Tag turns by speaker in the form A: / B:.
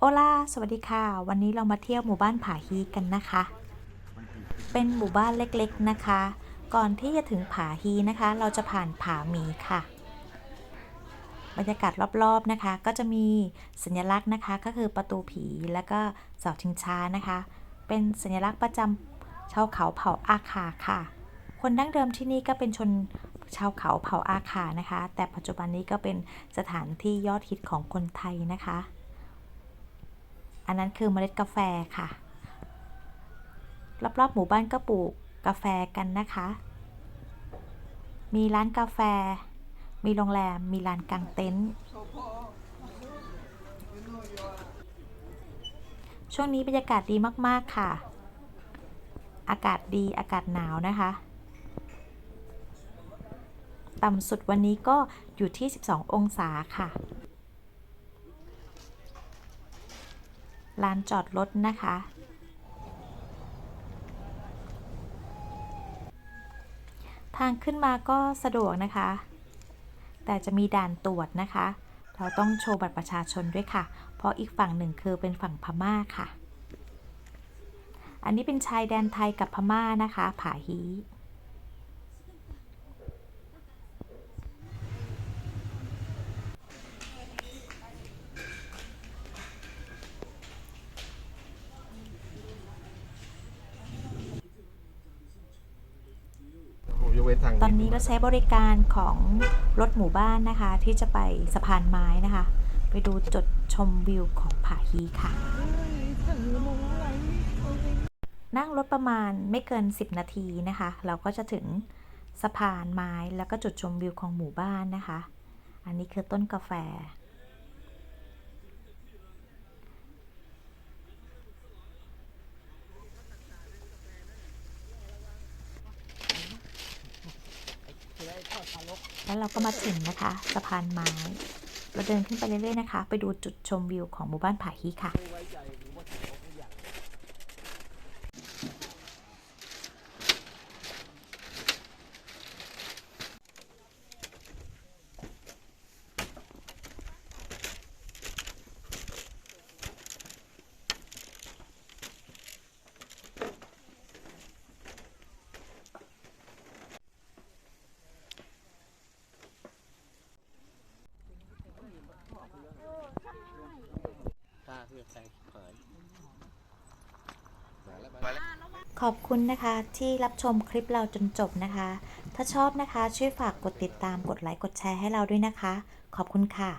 A: โอลาสวัสดีค่ะ วันนี้เรามาเที่ยวหมู่บ้านผาฮีกันนะคะ เป็นหมู่บ้านเล็กๆนะคะ ก่อนที่จะถึงผาฮีนะคะ เราจะผ่านผาหมีค่ะ บรรยากาศรอบๆนะคะ ก็จะมีสัญลักษณ์นะคะ ก็คือประตูผีแล้วก็เสาชิงช้านะคะ เป็นสัญลักษณ์ประจำชาวเขาเผ่าอาคาค่ะ คนดั้งเดิมที่นี่ก็เป็นชนชาวเขาเผ่าอาคานะคะ แต่ปัจจุบันนี้ก็เป็นสถานที่ยอดฮิตของคนไทยนะคะ อันนั้นคือเมล็ดกาแฟค่ะ รอบๆหมู่บ้านก็ปลูกกาแฟกันนะคะ มีร้านกาแฟ มีโรงแรม มีลานกางเต็นท์ ช่วงนี้บรรยากาศดีมากๆค่ะ อากาศดี อากาศหนาวนะคะ ต่ำสุดวันนี้ก็อยู่ที่ 12 องศาค่ะ ลานจอดรถนะคะ ทางขึ้นมาก็สะดวกนะคะ แต่จะมีด่านตรวจนะคะ เราต้องโชว์บัตรประชาชนด้วยค่ะ เพราะอีกฝั่งหนึ่งคือเป็นฝั่งพม่าค่ะ อันนี้เป็นชายแดนไทยกับพม่านะคะ ผาฮี
B: โอ้ยกเว้น ทาง
A: ตอนนี้เราใช้บริการของรถหมู่บ้านนะคะ ที่จะไปสะพานไม้นะคะ ไปดูจุดชมวิวของผาฮีค่ะ นั่งรถประมาณไม่เกิน 10 นาทีนะคะ เราก็จะถึงสะพานไม้แล้วก็จุดชมวิวของหมู่บ้านนะคะ อันนี้คือต้นกาแฟ แล้วเราก็มาถึงนะคะสะพานไม้ เราเดินขึ้นไปเรื่อยๆนะคะ ไปดูจุดชมวิวของหมู่บ้านผาฮีค่ะ
B: ค่าเพื่อแซงหายมาแล้ว
A: ขอบคุณนะคะที่รับชมคลิปเราจนจบนะคะ ถ้าชอบนะคะช่วยฝากกดติดตามกดไลค์กดแชร์ให้เราด้วยนะคะ ขอบคุณค่ะ